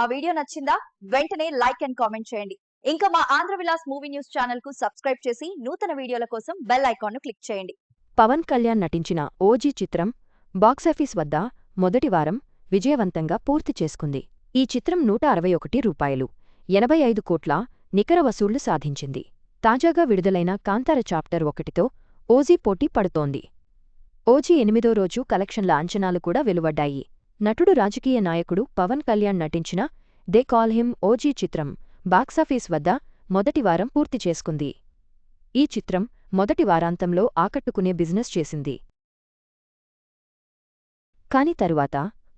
ఆ వీడియో నచ్చిందా? వెంటనే లైక్ అండ్ కామెంట్ చేయండి. ఇంకా మా ఆంధ్ర విలాస్ మూవీ న్యూస్ ఛానల్కు సబ్స్క్రైబ్ చేసి నూతన వీడియోల కోసం బెల్ ఐకాన్ను క్లిక్ చేయండి. పవన్ కళ్యాణ్ నటించిన ఓజీ చిత్రం బాక్సాఫీస్ వద్ద మొదటి వారం విజయవంతంగా పూర్తి చేసుకుంది. ఈ చిత్రం నూట అరవై ఒకటి రూపాయలు ఎనభై ఐదు కోట్ల నికర వసూళ్ళు సాధించింది. తాజాగా విడుదలైన కాంతార చాప్టర్ ఒకటితో ఓజీ పోటీ పడుతోంది. ఓజీ ఎనిమిదో రోజు కలెక్షన్ల అంచనాలు కూడా వెలువడ్డాయి. నటుడు రాజకీయ నాయకుడు పవన్ కళ్యాణ్ నటించిన దే కాల్ హిమ్ ఓజీ చిత్రం బాక్సాఫీస్ వద్ద మొదటి వారం పూర్తి చేసుకుంది. ఈ చిత్రం మొదటి వారాంతంలో ఆకట్టుకునే బిజినెస్ చేసింది. కాని తరువాత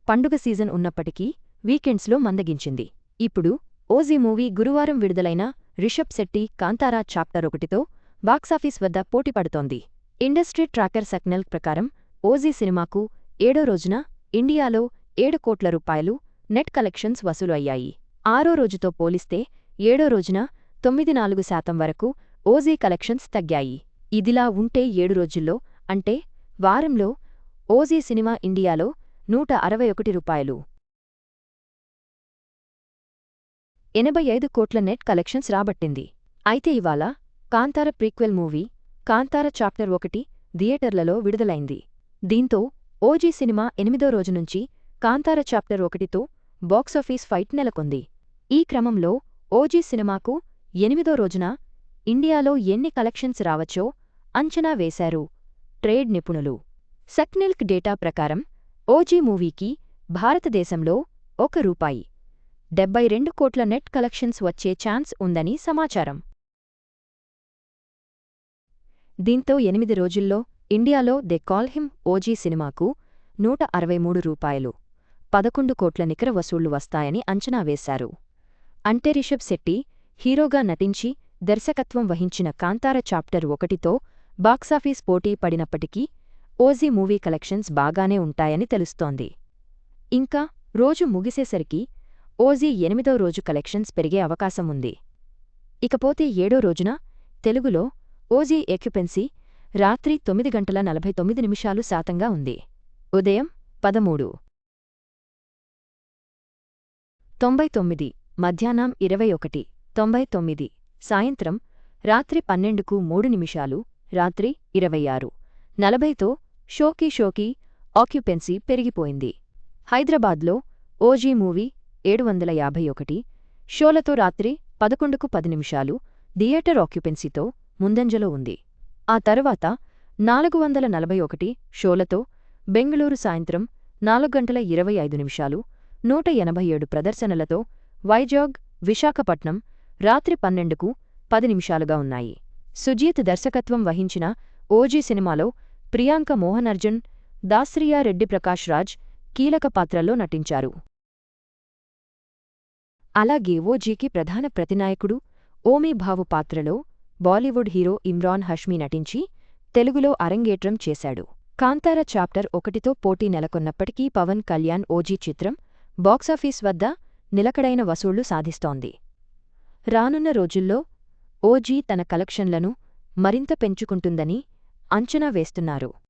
పండుగ సీజన్ ఉన్నప్పటికీ వీకెండ్స్లో మందగించింది. ఇప్పుడు ఓజీ మూవీ గురువారం విడుదలైన రిషబ్ శెట్టి కాంతారా చాప్టర్ ఒకటితో బాక్సాఫీస్ వద్ద పోటీపడుతోంది ఇండస్ట్రీ ట్రాకర్ సక్నెల్ ప్రకారం ఓజీ సినిమాకు ఏడో రోజున ఇండియాలో ఏడు కోట్ల రూపాయలు నెట్ కలెక్షన్స్ వసూలు అయ్యాయి ఆరో రోజుతో పోలిస్తే ఏడో రోజున తొమ్మిది నాలుగు శాతం వరకు ఓజీ కలెక్షన్స్ తగ్గాయి. ఇదిలా ఉంటే ఏడు రోజుల్లో అంటే వారంలో ఓజీ సినిమా ఇండియాలో నూట అరవై ఒకటి రూపాయలు. ఎనభై ఐదు కోట్ల నెట్ కలెక్షన్స్ రాబట్టింది. అయితే ఇవాళ Kantara prequel movie Kantara chapter ఒకటి థియేటర్లలో విడుదలైంది. దీంతో ఓజీ సినిమా ఎనిమిదో రోజు నుంచి కాంతార చాప్టర్ ఒకటితో బాక్సాఫీస్ ఫైట్ నెలకొంది. ఈ క్రమంలో ఓజీ సినిమాకు ఎనిమిదో రోజున ఇండియాలో ఎన్ని కలెక్షన్స్ రావచ్చో అంచనా వేశారు ట్రేడ్ నిపుణులు. సక్నిల్క్ డేటా ప్రకారం ఓజీ మూవీకి భారతదేశంలో ఒక రూపాయి డెబ్బై రెండు కోట్ల నెట్ కలెక్షన్స్ వచ్చే ఛాన్స్ ఉందని సమాచారం. దీంతో ఎనిమిది రోజుల్లో ఇండియాలో దే కాల్ హిమ్ ఓజీ సినిమాకు నూట అరవై మూడు రూపాయలు. పదకొండు కోట్ల నికర వసూళ్ళు వస్తాయని అంచనా వేశారు. అంటే రిషబ్ శెట్టి హీరోగా నటించి దర్శకత్వం వహించిన కాంతార చాప్టర్ ఒకటితో బాక్సాఫీస్ పోటీ పడినప్పటికీ ఓజీ మూవీ కలెక్షన్స్ బాగానే ఉంటాయని తెలుస్తోంది. ఇంకా రోజు ముగిసేసరికి ఓజీ ఎనిమిదో రోజు కలెక్షన్స్ పెరిగే అవకాశం ఉంది. ఇకపోతే ఏడో రోజున తెలుగులో ఓజీ ఎక్యుపెన్సీ రాత్రి తొమ్మిది గంటల నలభై తొమ్మిది నిమిషాలు శాతంగా ఉంది. ఉదయం పదమూడు. తొంభై తొమ్మిది మధ్యాహ్నం ఇరవై ఒకటి తొంభై తొమ్మిది సాయంత్రం రాత్రి పన్నెండుకు మూడు నిమిషాలు రాత్రి ఇరవై ఆరు. నలభైతో షోకీ షోకీ ఆక్యుపెన్సీ పెరిగిపోయింది. హైదరాబాద్లో ఓజీ మూవీ ఏడు వందల యాభై ఒకటి షోలతో రాత్రి పదకొండుకు పది నిమిషాలు థియేటర్ ఆక్యుపెన్సీతో ముందంజలో ఉంది. ఆ తరువాత నాలుగు వందల నలభై ఒకటి షోలతో బెంగళూరు సాయంత్రం నాలుగు గంటల ఇరవై ఐదు నిమిషాలు నూట ఎనభై ఏడు ప్రదర్శనలతో వైజాగ్ విశాఖపట్నం రాత్రి పన్నెండుకు పది నిమిషాలుగా ఉన్నాయి. సుజీత్ దర్శకత్వం వహించిన ఓజీ సినిమాలో ప్రియాంక మోహనర్జున్ దాస్రియా రెడ్డి ప్రకాష్ రాజ్ కీలక పాత్రల్లో నటించారు. అలాగే ఓజీకి ప్రధాన ప్రతినాయకుడు ఓమీ భావు పాత్రలో బాలీవుడ్ హీరో ఇమ్రాన్ హష్మీ నటించి తెలుగులో అరంగేట్రం చేశాడు. కాంతార చాప్టర్ ఒకటితో పోటీ నెలకొన్నప్పటికీ పవన్ కళ్యాణ్ ఓజీ చిత్రం బాక్సాఫీస్ వద్ద నిలకడైన వసూళ్ళు సాధిస్తోంది. రానున్న రోజుల్లో ఓజీ తన కలెక్షన్లను మరింత పెంచుకుంటుందని అంచనా వేస్తున్నారు.